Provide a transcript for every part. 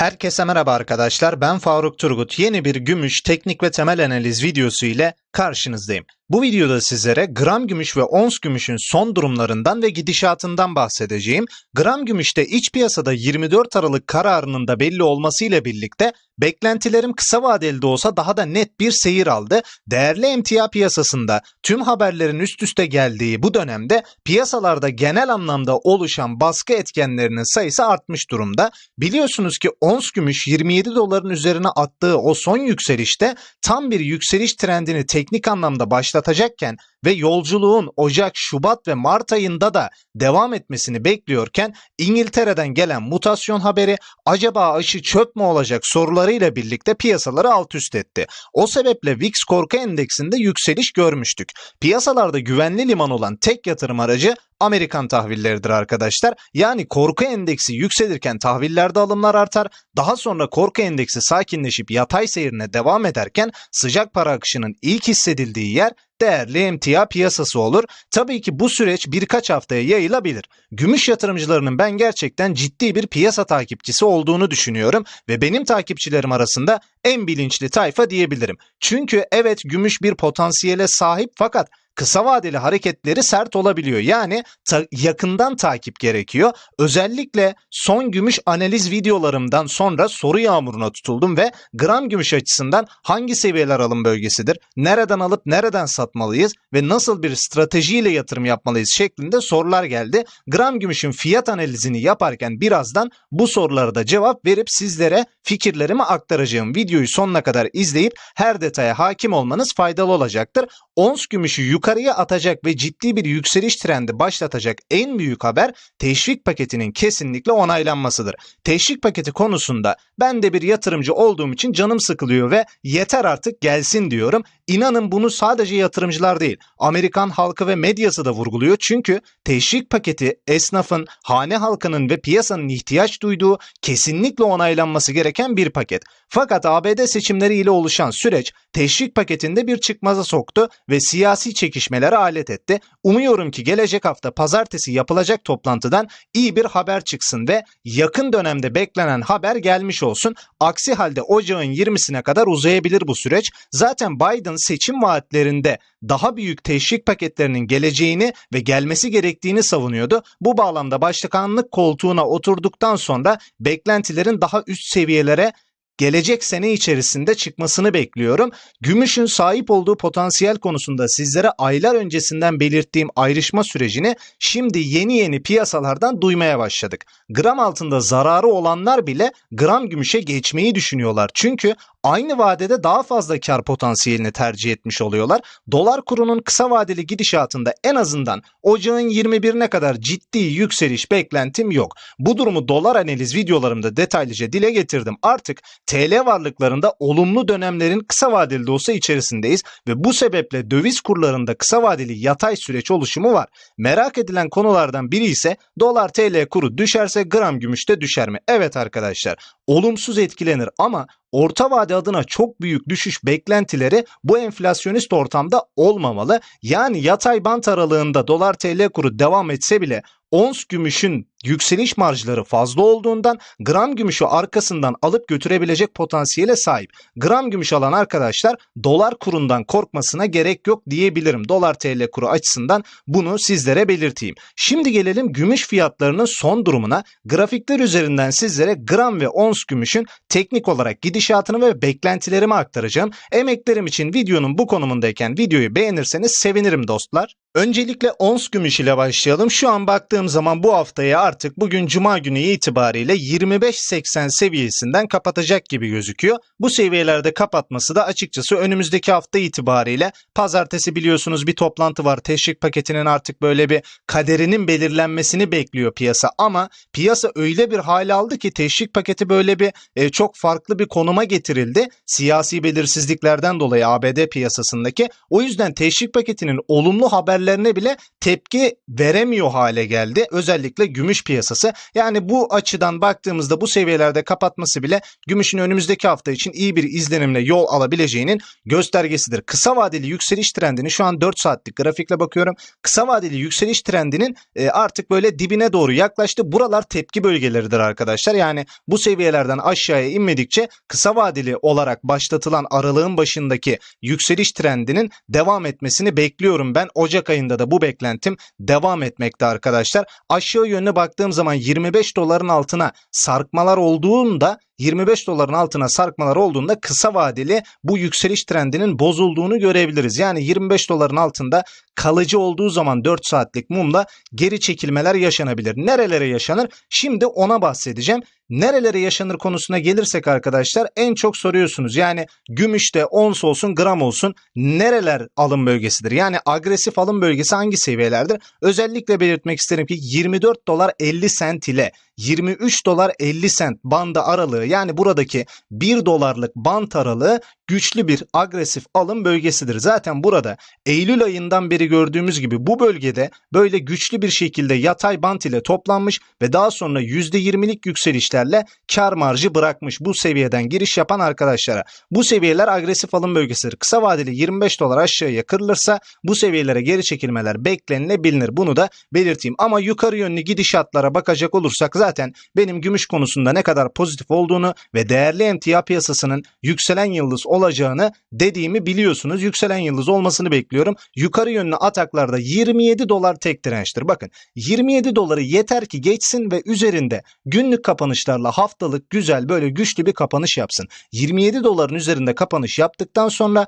Herkese merhaba arkadaşlar. Ben Faruk Turgut. Yeni bir gümüş teknik ve temel analiz videosu ile karşınızdayım. Bu videoda sizlere gram gümüş ve ons gümüşün son durumlarından ve gidişatından bahsedeceğim. Gram gümüşte iç piyasada 24 Aralık kararının da belli olmasıyla birlikte beklentilerim kısa vadeli de olsa daha da net bir seyir aldı. Değerli emtia piyasasında tüm haberlerin üst üste geldiği bu dönemde piyasalarda genel anlamda oluşan baskı etkenlerinin sayısı artmış durumda. Biliyorsunuz ki ons gümüş 27 doların üzerine attığı o son yükselişte tam bir yükseliş trendini teknik anlamda başlatacakken ve yolculuğun Ocak, Şubat ve Mart ayında da devam etmesini bekliyorken İngiltere'den gelen mutasyon haberi acaba aşı çöp mü olacak sorularıyla birlikte piyasaları alt üst etti. O sebeple VIX korku endeksinde yükseliş görmüştük. Piyasalarda güvenli liman olan tek yatırım aracı Amerikan tahvilleridir arkadaşlar. Yani korku endeksi yükselirken tahvillerde alımlar artar. Daha sonra korku endeksi sakinleşip yatay seyrine devam ederken sıcak para akışının ilk hissedildiği yer değerli emtia piyasası olur. Tabii ki bu süreç birkaç haftaya yayılabilir. Gümüş yatırımcılarının ben gerçekten ciddi bir piyasa takipçisi olduğunu düşünüyorum ve benim takipçilerim arasında en bilinçli tayfa diyebilirim. Çünkü evet gümüş bir potansiyele sahip fakat kısa vadeli hareketleri sert olabiliyor. Yani ta- yakından takip gerekiyor. Özellikle son gümüş analiz videolarımdan sonra soru yağmuruna tutuldum ve gram gümüş açısından hangi seviyeler alım bölgesidir, nereden alıp nereden satmalıyız ve nasıl bir stratejiyle yatırım yapmalıyız şeklinde sorular geldi. Gram gümüşün fiyat analizini yaparken birazdan bu sorulara da cevap verip sizlere fikirlerimi aktaracağım. Videoyu sonuna kadar izleyip her detaya hakim olmanız faydalı olacaktır. Ons gümüşü yukarıya atacak ve ciddi bir yükseliş trendi başlatacak en büyük haber teşvik paketinin kesinlikle onaylanmasıdır. Teşvik paketi konusunda ben de bir yatırımcı olduğum için canım sıkılıyor ve yeter artık gelsin diyorum. İnanın bunu sadece yatırımcılar değil, Amerikan halkı ve medyası da vurguluyor. Çünkü teşvik paketi esnafın, hane halkının ve piyasanın ihtiyaç duyduğu kesinlikle onaylanması gereken bir paket. Fakat ABD seçimleriyle oluşan süreç teşvik paketinde bir çıkmaza soktu ve siyasi çekişmelere alet etti. Umuyorum ki gelecek hafta pazartesi yapılacak toplantıdan iyi bir haber çıksın ve yakın dönemde beklenen haber gelmiş olsun. Aksi halde ocağın 20'sine kadar uzayabilir bu süreç. Zaten Biden seçim vaatlerinde daha büyük teşvik paketlerinin geleceğini ve gelmesi gerektiğini savunuyordu. Bu bağlamda başbakanlık koltuğuna oturduktan sonra beklentilerin daha üst seviyelere gelecek sene içerisinde çıkmasını bekliyorum. Gümüşün sahip olduğu potansiyel konusunda sizlere aylar öncesinden belirttiğim ayrışma sürecini şimdi yeni yeni piyasalardan duymaya başladık. Gram altında zararı olanlar bile gram gümüşe geçmeyi düşünüyorlar. Çünkü aynı vadede daha fazla kar potansiyelini tercih etmiş oluyorlar. Dolar kurunun kısa vadeli gidişatında en azından ocağın 21'ine kadar ciddi yükseliş beklentim yok. Bu durumu dolar analiz videolarımda detaylıca dile getirdim. Artık TL varlıklarında olumlu dönemlerin kısa vadeli de olsa içerisindeyiz ve bu sebeple döviz kurlarında kısa vadeli yatay süreç oluşumu var. Merak edilen konulardan biri ise dolar TL kuru düşerse gram gümüşte düşer mi? Evet arkadaşlar olumsuz etkilenir ama orta vade adına çok büyük düşüş beklentileri bu enflasyonist ortamda olmamalı. Yani yatay bant aralığında dolar TL kuru devam etse bile ons gümüşün yükseliş marjları fazla olduğundan gram gümüşü arkasından alıp götürebilecek potansiyele sahip. Gram gümüş alan arkadaşlar dolar kurundan korkmasına gerek yok diyebilirim. Dolar TL kuru açısından bunu sizlere belirteyim. Şimdi gelelim gümüş fiyatlarının son durumuna. Grafikler üzerinden sizlere gram ve ons gümüşün teknik olarak gidişatını ve beklentilerimi aktaracağım. Emeklerim için videonun bu konumundayken videoyu beğenirseniz sevinirim dostlar. Öncelikle ons gümüş ile başlayalım. Şu an baktığım zaman bu haftaya artık bugün cuma günü itibariyle 25.80 seviyesinden kapatacak gibi gözüküyor. Bu seviyelerde kapatması da açıkçası önümüzdeki hafta itibariyle pazartesi biliyorsunuz bir toplantı var. Teşvik paketinin artık böyle bir kaderinin belirlenmesini bekliyor piyasa ama piyasa öyle bir hale aldı ki teşvik paketi böyle bir e, çok farklı bir konuma getirildi. Siyasi belirsizliklerden dolayı ABD piyasasındaki. O yüzden teşvik paketinin olumlu haberlerine bile tepki veremiyor hale geldi. Özellikle gümüş piyasası. Yani bu açıdan baktığımızda bu seviyelerde kapatması bile gümüşün önümüzdeki hafta için iyi bir izlenimle yol alabileceğinin göstergesidir. Kısa vadeli yükseliş trendini şu an 4 saatlik grafikle bakıyorum. Kısa vadeli yükseliş trendinin e, artık böyle dibine doğru yaklaştı. Buralar tepki bölgeleridir arkadaşlar. Yani bu seviyelerden aşağıya inmedikçe kısa vadeli olarak başlatılan aralığın başındaki yükseliş trendinin devam etmesini bekliyorum ben. Ocak ayında da bu beklentim devam etmekte arkadaşlar. Aşağı yönüne baktığım zaman 25 doların altına sarkmalar olduğunda 25 doların altına sarkmalar olduğunda kısa vadeli bu yükseliş trendinin bozulduğunu görebiliriz. Yani 25 doların altında kalıcı olduğu zaman 4 saatlik mumla geri çekilmeler yaşanabilir. Nerelere yaşanır? Şimdi ona bahsedeceğim. Nerelere yaşanır konusuna gelirsek arkadaşlar en çok soruyorsunuz. Yani gümüşte ons olsun gram olsun nereler alım bölgesidir? Yani agresif alım bölgesi hangi seviyelerdir? Özellikle belirtmek isterim ki 24 dolar 50 sent ile 23 dolar 50 sent bandı aralığı yani buradaki 1 dolarlık bant aralığı güçlü bir agresif alım bölgesidir. Zaten burada Eylül ayından beri gördüğümüz gibi bu bölgede böyle güçlü bir şekilde yatay bant ile toplanmış ve daha sonra %20'lik yükselişlerle kar marjı bırakmış bu seviyeden giriş yapan arkadaşlara. Bu seviyeler agresif alım bölgesidir. Kısa vadeli 25 dolar aşağıya kırılırsa bu seviyelere geri çekilmeler beklenilebilir. Bunu da belirteyim. Ama yukarı yönlü gidişatlara bakacak olursak zaten benim gümüş konusunda ne kadar pozitif olduğunu ve değerli emtia piyasasının yükselen yıldız olacağını dediğimi biliyorsunuz. Yükselen yıldız olmasını bekliyorum. Yukarı yönlü ataklarda 27 dolar tek dirençtir. Bakın 27 doları yeter ki geçsin ve üzerinde günlük kapanışlarla haftalık güzel böyle güçlü bir kapanış yapsın. 27 doların üzerinde kapanış yaptıktan sonra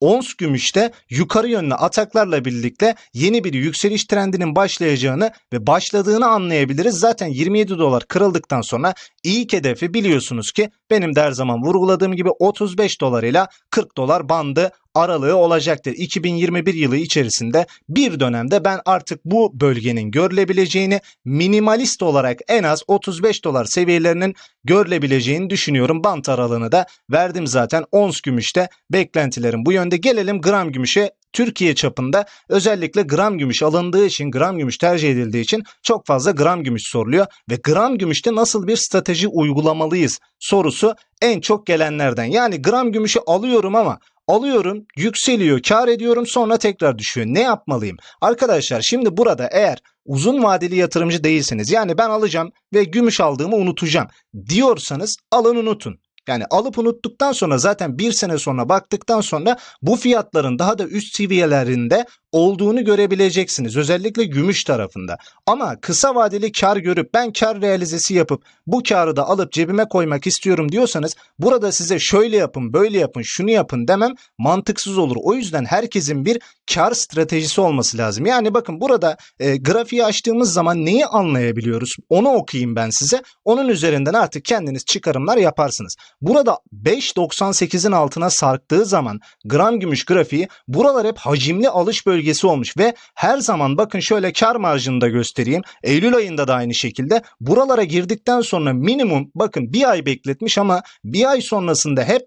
ons gümüşte yukarı yönlü ataklarla birlikte yeni bir yükseliş trendinin başlayacağını ve başladığını anlayabiliriz. Zaten 27 dolar kırıldıktan sonra ilk hedefi biliyorsunuz ki benim de her zaman vurguladığım gibi 35 dolar ile 40 dolar bandı aralığı olacaktır. 2021 yılı içerisinde bir dönemde ben artık bu bölgenin görülebileceğini minimalist olarak en az 35 dolar seviyelerinin görülebileceğini düşünüyorum. Bant aralığını da verdim zaten. Ons gümüşte beklentilerim bu yönde. Gelelim gram gümüşe. Türkiye çapında özellikle gram gümüş alındığı için, gram gümüş tercih edildiği için çok fazla gram gümüş soruluyor ve gram gümüşte nasıl bir strateji uygulamalıyız sorusu en çok gelenlerden. Yani gram gümüşü alıyorum ama alıyorum, yükseliyor, kar ediyorum sonra tekrar düşüyor. Ne yapmalıyım? Arkadaşlar şimdi burada eğer uzun vadeli yatırımcı değilseniz yani ben alacağım ve gümüş aldığımı unutacağım diyorsanız alın unutun. Yani alıp unuttuktan sonra zaten bir sene sonra baktıktan sonra bu fiyatların daha da üst seviyelerinde olduğunu görebileceksiniz. Özellikle gümüş tarafında. Ama kısa vadeli kar görüp ben kar realizesi yapıp bu karı da alıp cebime koymak istiyorum diyorsanız burada size şöyle yapın böyle yapın şunu yapın demem mantıksız olur. O yüzden herkesin bir kar stratejisi olması lazım. Yani bakın burada e, grafiği açtığımız zaman neyi anlayabiliyoruz? Onu okuyayım ben size. Onun üzerinden artık kendiniz çıkarımlar yaparsınız. Burada 5.98'in altına sarktığı zaman gram gümüş grafiği buralar hep hacimli alış bölgesi olmuş ve her zaman bakın şöyle kar marjını da göstereyim. Eylül ayında da aynı şekilde buralara girdikten sonra minimum bakın bir ay bekletmiş ama bir ay sonrasında hep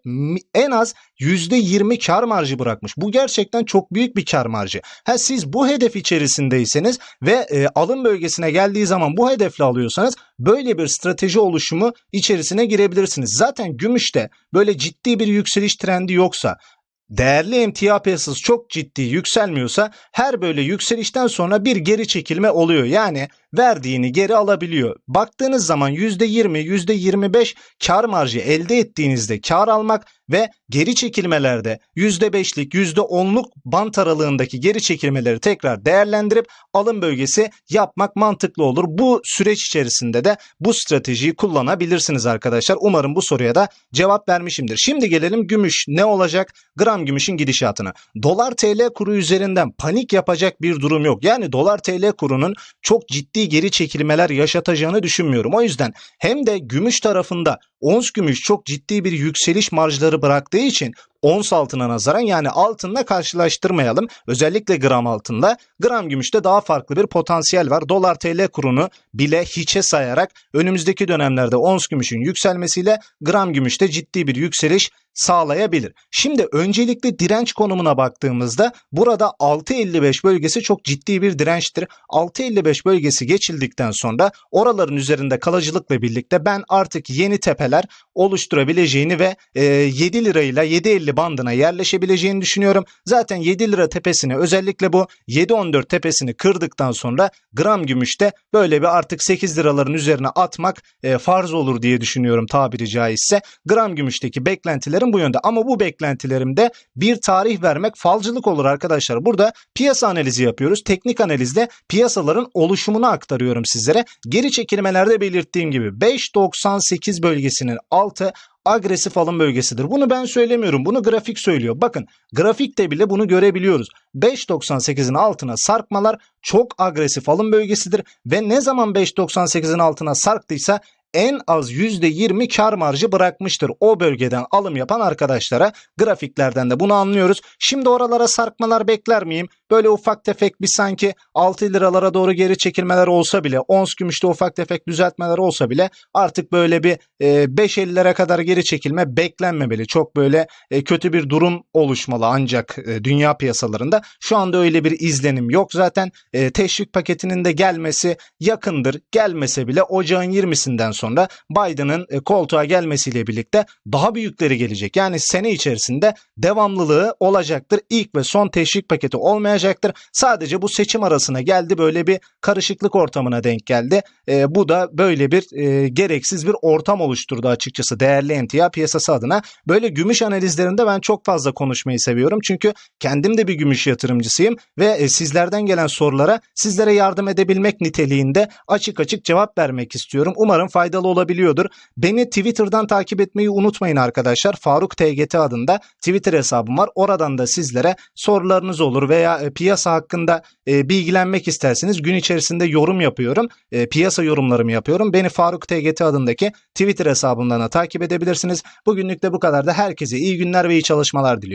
en az %20 kar marjı bırakmış. Bu gerçekten çok büyük bir kar marjı. Ha siz bu hedef içerisindeyseniz ve e, alım bölgesine geldiği zaman bu hedefle alıyorsanız böyle bir strateji oluşumu içerisine girebilirsiniz. Zaten gümüşte böyle ciddi bir yükseliş trendi yoksa değerli emtia piyasası çok ciddi yükselmiyorsa her böyle yükselişten sonra bir geri çekilme oluyor. Yani verdiğini geri alabiliyor. Baktığınız zaman %20, %25 kar marjı elde ettiğinizde kar almak ve geri çekilmelerde %5'lik, %10'luk bant aralığındaki geri çekilmeleri tekrar değerlendirip alım bölgesi yapmak mantıklı olur. Bu süreç içerisinde de bu stratejiyi kullanabilirsiniz arkadaşlar. Umarım bu soruya da cevap vermişimdir. Şimdi gelelim gümüş ne olacak? Gram gümüşün gidişatını. Dolar TL kuru üzerinden panik yapacak bir durum yok. Yani dolar TL kurunun çok ciddi geri çekilmeler yaşatacağını düşünmüyorum. O yüzden hem de gümüş tarafında ons gümüş çok ciddi bir yükseliş marjları bıraktığı için ons altına nazaran yani altınla karşılaştırmayalım. Özellikle gram altınla gram gümüşte daha farklı bir potansiyel var. Dolar TL kurunu bile hiçe sayarak önümüzdeki dönemlerde ons gümüşün yükselmesiyle gram gümüşte ciddi bir yükseliş sağlayabilir. Şimdi öncelikle direnç konumuna baktığımızda burada 6.55 bölgesi çok ciddi bir dirençtir. 6.55 bölgesi geçildikten sonra oraların üzerinde kalıcılıkla birlikte ben artık yeni tepeler oluşturabileceğini ve e, 7 lirayla 7.50 bandına yerleşebileceğini düşünüyorum. Zaten 7 lira tepesini özellikle bu 7.14 tepesini kırdıktan sonra gram gümüşte böyle bir artık 8 liraların üzerine atmak e, farz olur diye düşünüyorum tabiri caizse. Gram gümüşteki beklentilerim bu yönde ama bu beklentilerimde bir tarih vermek falcılık olur arkadaşlar. Burada piyasa analizi yapıyoruz. Teknik analizde piyasaların oluşumunu aktarıyorum sizlere. Geri çekilmelerde belirttiğim gibi 5.98 bölgesinin altı agresif alım bölgesidir. Bunu ben söylemiyorum. Bunu grafik söylüyor. Bakın grafikte bile bunu görebiliyoruz. 5.98'in altına sarkmalar çok agresif alım bölgesidir ve ne zaman 5.98'in altına sarktıysa en az %20 kar marjı bırakmıştır o bölgeden alım yapan arkadaşlara. Grafiklerden de bunu anlıyoruz. Şimdi oralara sarkmalar bekler miyim? Böyle ufak tefek bir sanki 6 liralara doğru geri çekilmeler olsa bile, ons gümüşte ufak tefek düzeltmeler olsa bile artık böyle bir e, 5.50'lere kadar geri çekilme beklenmemeli. Çok böyle e, kötü bir durum oluşmalı ancak e, dünya piyasalarında. Şu anda öyle bir izlenim yok. Zaten e, teşvik paketinin de gelmesi yakındır. Gelmese bile ocağın 20'sinden sonra Biden'ın koltuğa gelmesiyle birlikte daha büyükleri gelecek. Yani sene içerisinde devamlılığı olacaktır. İlk ve son teşvik paketi olmayacaktır. Sadece bu seçim arasına geldi böyle bir karışıklık ortamına denk geldi. E, bu da böyle bir e, gereksiz bir ortam oluşturdu açıkçası değerli emtia piyasası adına. Böyle gümüş analizlerinde ben çok fazla konuşmayı seviyorum. Çünkü kendim de bir gümüş yatırımcısıyım ve e, sizlerden gelen sorulara sizlere yardım edebilmek niteliğinde açık açık cevap vermek istiyorum. Umarım faydalı olabiliyordur. Beni Twitter'dan takip etmeyi unutmayın arkadaşlar. Faruk TGT adında Twitter hesabım var. Oradan da sizlere sorularınız olur veya e, piyasa hakkında e, bilgilenmek isterseniz gün içerisinde yorum yapıyorum. E, piyasa yorumlarımı yapıyorum. Beni Faruk TGT adındaki Twitter hesabımdan da takip edebilirsiniz. Bugünlük de bu kadar da herkese iyi günler ve iyi çalışmalar diliyorum.